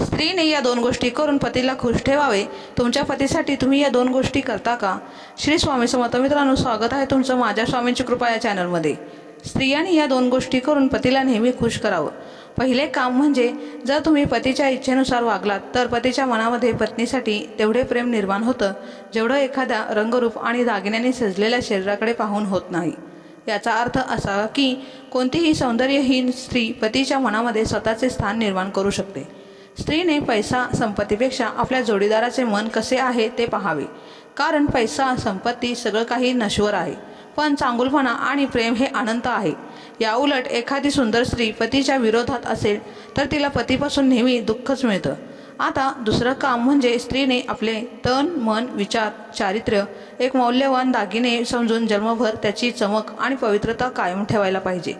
स्त्रीने या दोन गोष्टी करून पतीला खुश ठेवावे. तुमच्या पतीसाठी तुम्ही या दोन गोष्टी करता का? श्री स्वामी समर्थ मित्रांनो स्वागत आहे तुमचं माझ्या स्वामींची कृपा या चॅनलमध्ये. स्त्रियांनी या दोन गोष्टी करून पतीला नेहमी खुश करावं. पहिले काम म्हणजे जर तुम्ही पतीच्या इच्छेनुसार वागलात तर पतीच्या मनामध्ये पत्नीसाठी तेवढे प्रेम निर्माण होतं जेवढं एखाद्या रंगरूप आणि दागिन्याने सजलेल्या शरीराकडे पाहून होत नाही. याचा अर्थ असा की कोणतीही सौंदर्यहीन स्त्री पतीच्या मनामध्ये स्वतःचे स्थान निर्माण करू शकते. स्त्रीने पैसा संपत्तीपेक्षा आपल्या जोडीदाराचे मन कसे आहे ते पाहावे. कारण पैसा संपत्ती सगळं काही नश्वर आहे. पण चांगुलपणा आणि प्रेम हे अनंत आहे. याउलट एखादी सुंदर स्त्री पतीच्या विरोधात असेल तर तिला पतीपासून नेहमी दुःखच मिळतं. आता दुसरं काम म्हणजे स्त्रीने आपले तन मन विचार चारित्र्य एक मौल्यवान दागिने समजून जन्मभर त्याची चमक आणि पवित्रता कायम ठेवायला पाहिजे.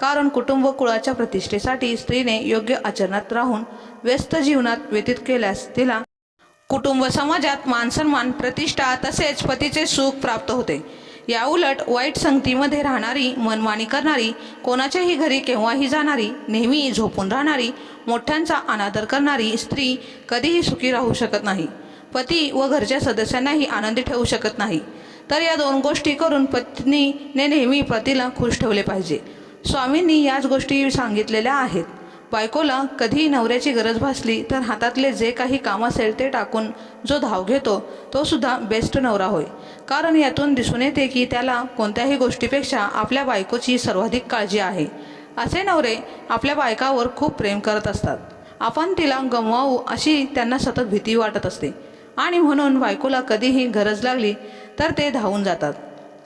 कारण कुटुंब कुळाच्या प्रतिष्ठेसाठी स्त्रीने योग्य आचरणात राहून व्यस्त जीवनात व्यतीत केल्यास तिला कुटुंब समाजात मानसन्मान प्रतिष्ठा तसेच पतीचे सुख प्राप्त होते. याउलट वाईट संगतीमध्ये राहणारी मनमानी करणारी कोणाच्याही घरी केव्हाही जाणारी नेहमी झोपून राहणारी मोठ्यांचा अनादर करणारी स्त्री कधीही सुखी राहू शकत नाही. पती व घरच्या सदस्यांनाही आनंदी ठेवू शकत नाही. तर या दोन गोष्टी करून पत्नीने नेहमी पतीला खुश ठेवले पाहिजे. स्वामींनी याच गोष्टी सांगितलेल्या आहेत. बायकोला कधीही नवऱ्याची गरज भासली तर हातातले जे काही काम असेल ते टाकून जो धाव घेतो तो सुद्धा बेस्ट नवरा होय. कारण यातून दिसून येते की त्याला कोणत्याही गोष्टीपेक्षा आपल्या बायकोची सर्वाधिक काळजी आहे. असे नवरे आपल्या बायकावर खूप प्रेम करत असतात. आपण तिला गमवावू अशी त्यांना सतत भीती वाटत असते. आणि म्हणून बायकोला कधीही गरज लागली तर ते धावून जातात.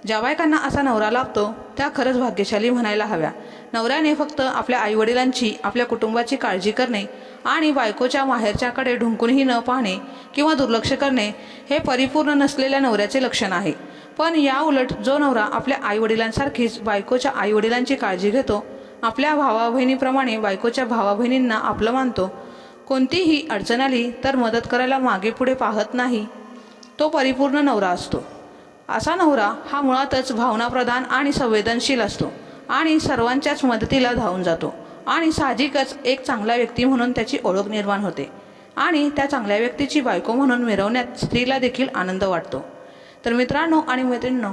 ज्या बायकांना असा नवरा लागतो त्या खरंच भाग्यशाली म्हणायला हव्या. नवऱ्याने फक्त आपल्या आईवडिलांची आपल्या कुटुंबाची काळजी करणे आणि बायकोच्या माहेरच्याकडे ढुंकूनही न पाहणे किंवा दुर्लक्ष करणे हे परिपूर्ण नसलेल्या नवऱ्याचे लक्षण आहे. पण या उलट जो नवरा आपल्या आईवडिलांसारखीच बायकोच्या आईवडिलांची काळजी घेतो आपल्या भावा बहिणीप्रमाणे बायकोच्या भावा बहिणींना आपलं मानतो. कोणतीही अडचण आली तर मदत करायला मागे पुढे पाहत नाही तो परिपूर्ण नवरा असतो. असा नवरा हा मुळातच भावनाप्रधान आणि संवेदनशील असतो आणि सर्वांच्याच मदतीला धावून जातो आणि साहजिकच एक चांगला व्यक्ती म्हणून त्याची ओळख निर्माण होते आणि त्या चांगल्या व्यक्तीची बायको म्हणून मिरवण्यात स्त्रीला देखील आनंद वाटतो. तर मित्रांनो आणि मैत्रिणींनो